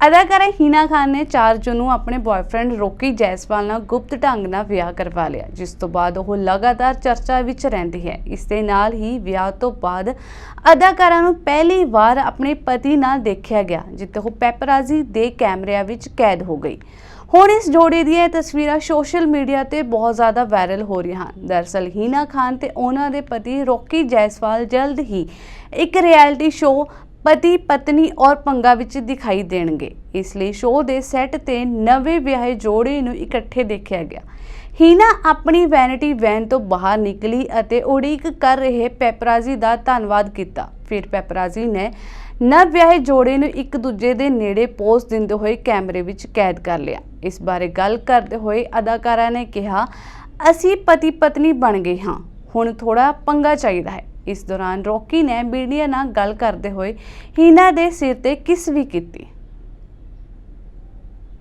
ਅਦਾਕਾਰਾ ਹੀਨਾ ਖਾਨ ਨੇ 4 ਜੂਨ ਨੂੰ ਆਪਣੇ ਬॉयਫ੍ਰੈਂਡ ਰੋਕੀ ਜੈਸਵਾਲ ਨਾਲ ਗੁਪਤ ਢੰਗ ਨਾਲ ਵਿਆਹ ਕਰਵਾ ਲਿਆ, ਜਿਸ ਤੋਂ ਬਾਅਦ ਉਹ ਲਗਾਤਾਰ ਚਰਚਾ ਵਿੱਚ ਰਹਿੰਦੀ ਹੈ। ਇਸ ਦੇ ਨਾਲ ਹੀ ਵਿਆਹ ਤੋਂ ਬਾਅਦ ਅਦਾਕਾਰਾ ਨੂੰ ਪਹਿਲੀ ਵਾਰ ਆਪਣੇ ਪਤੀ ਨਾਲ ਦੇਖਿਆ ਗਿਆ, ਜਿੱਥੇ ਉਹ ਪੈਪਰਾਜ਼ੀ ਦੇ ਕੈਮਰਿਆਂ ਵਿੱਚ ਕੈਦ ਹੋ ਗਈ। ਹੁਣ ਇਸ ਜੋੜੀ ਦੀਆਂ ਤਸਵੀਰਾਂ ਸੋਸ਼ਲ ਮੀਡੀਆ ਤੇ ਬਹੁਤ ਜ਼ਿਆਦਾ ਵਾਇਰਲ ਹੋ ਰਹੀਆਂ ਹਨ। ਦਰਅਸਲ ਹੀਨਾ ਖਾਨ ਤੇ ਉਹਨਾਂ ਦੇ ਪਤੀ ਰੋਕੀ ਜੈਸਵਾਲ ਜਲਦ ਹੀ ਇੱਕ ਰਿਐਲਿਟੀ ਸ਼ੋਅ ਪਤੀ, ਪਤਨੀ ਔਰ ਪੰਗਾ ਵਿੱਚ ਦਿਖਾਈ ਦੇਣਗੇ। ਇਸ ਲਈ ਸ਼ੋਅ ਦੇ ਸੈੱਟ ਤੇ ਨਵੇਂ ਵਿਆਹੇ ਜੋੜੇ ਨੂੰ ਇਕੱਠੇ ਦੇਖਿਆ ਗਿਆ। ਹੀਨਾ ਆਪਣੀ ਵੈਨਿਟੀ ਵੈਨ ਤੋਂ ਬਾਹਰ ਨਿਕਲੀ ਅਤੇ ਉਡੀਕ ਕਰ ਰਹੇ ਪੈਪਰਾਜ਼ੀ ਦਾ ਧੰਨਵਾਦ ਕੀਤਾ। ਫਿਰ ਪੈਪਰਾਜ਼ੀ ਨੇ ਨਵ ਵਿਆਹੇ ਜੋੜੇ ਨੂੰ ਇੱਕ ਦੂਜੇ ਦੇ ਨੇੜੇ ਪੋਜ਼ ਦਿੰਦੇ ਹੋਏ ਕੈਮਰੇ ਵਿੱਚ ਕੈਦ ਕਰ ਲਿਆ। ਇਸ ਬਾਰੇ ਗੱਲ ਕਰਦੇ ਹੋਏ ਅਦਾਕਾਰਾ ਨੇ ਕਿਹਾ, ਅਸੀਂ ਪਤੀ ਪਤਨੀ ਬਣ ਗਏ ਹਾਂ। ਹੁਣ ਥੋੜਾ ਪੰਗਾ ਚਾਹੀਦਾ ਹੈ। ਇਸ ਦੌਰਾਨ ਰੌਕੀ ਨੇ ਮੀਡੀਆ ਨਾਲ ਗੱਲ ਕਰਦੇ ਹੋਏ ਹੀਨਾ ਦੇ ਸਿਰ ਤੇ ਕਿਸ ਵੀ ਕੀਤੀ।